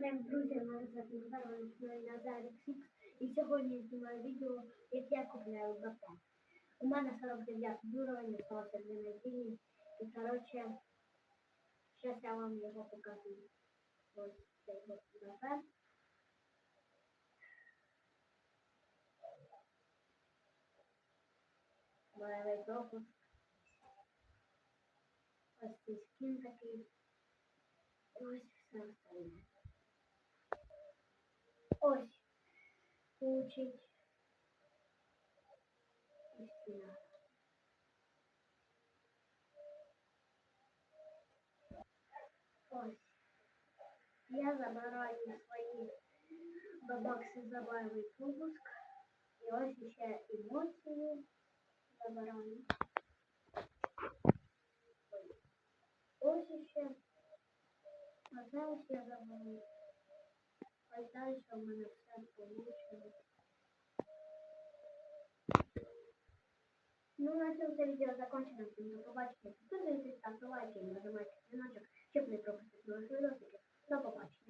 Привіт, друзі, мене звати Назар, мене Назар Сікс. І сьогодні я знімаю відео, як я купляю БП. У мене 49 уровень, осталося дві неділі. І, коротше, зараз я вам його покажу. Ось цей от БП. Бойовий пропуск. Ось цей скін такий. І ось все остальне. Получить. І стіна. Ось. Я забираю свої бабакси за бойовий пропуск. І ось ще емоції забираю. Ой. Ось ще. А це ось я заберу. Ось далі в мене все получилось. Ну на цьому це відео закончено. Побачите, підписуйтесь, ставте лайки, нажимайте дзвіночок, щоб не пропустити нових відео. До побачення.